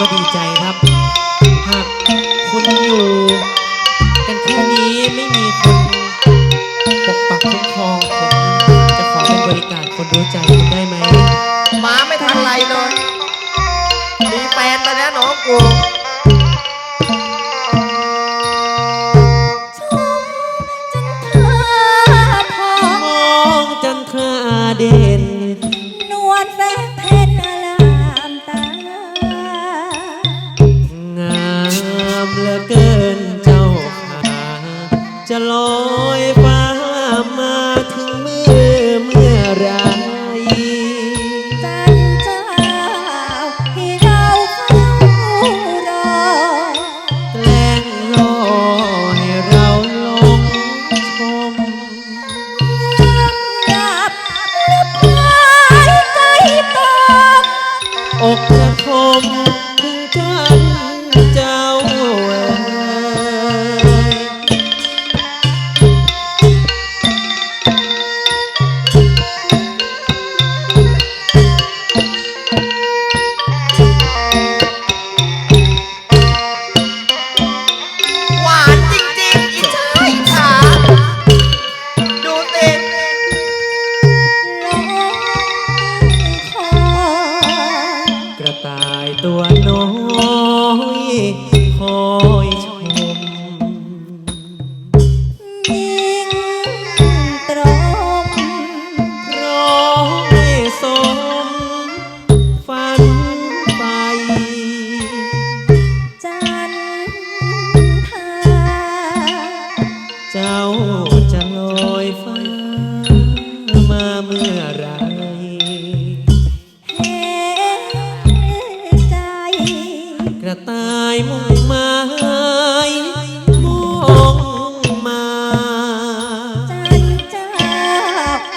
ก็ดีใจครับ หากคุณอยู่กันแค่นี้ไม่มีคนปกปักคุ้มครองผมจะขอเป็นบริการคนรู้ใจคุณได้ไหมมาไม่ทันไรเลยมีแฟนไปแล้วน้องกูมองจันทราเด่น อกกระทม ตัวน้อยคอยช กระต่ายมุ่งหมายมองมา จันเจ้า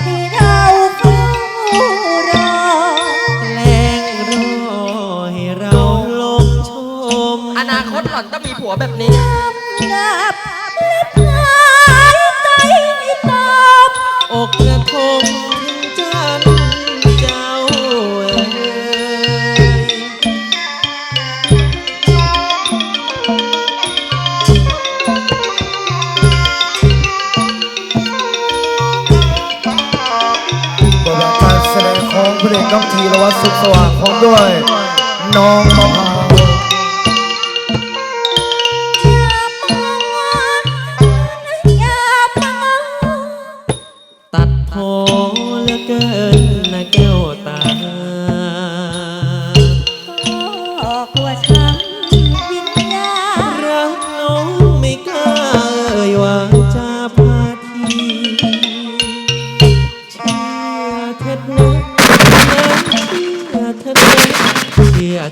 ให้เราเฝ้ารอ แกล้งรอให้เราหลงชม อนาคตหล่อนต้องมีผัวแบบนี้กับและพ น้องทีรวัตรสุขสว่างพร้อมด้วย น้องมะพร้าวอย่ามองตัดพอเหลือเกินนะแก้วตา ก็กลัวช้ำ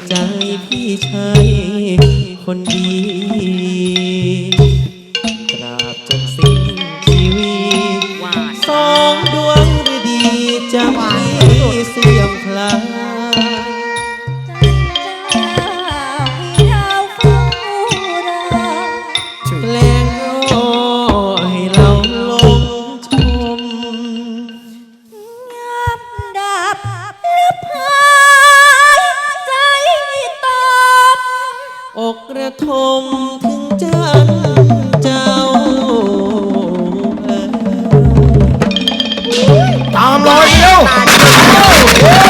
ใจพี่ชายคนดี ระทมถึงจันเจ้าตามรอยเดียว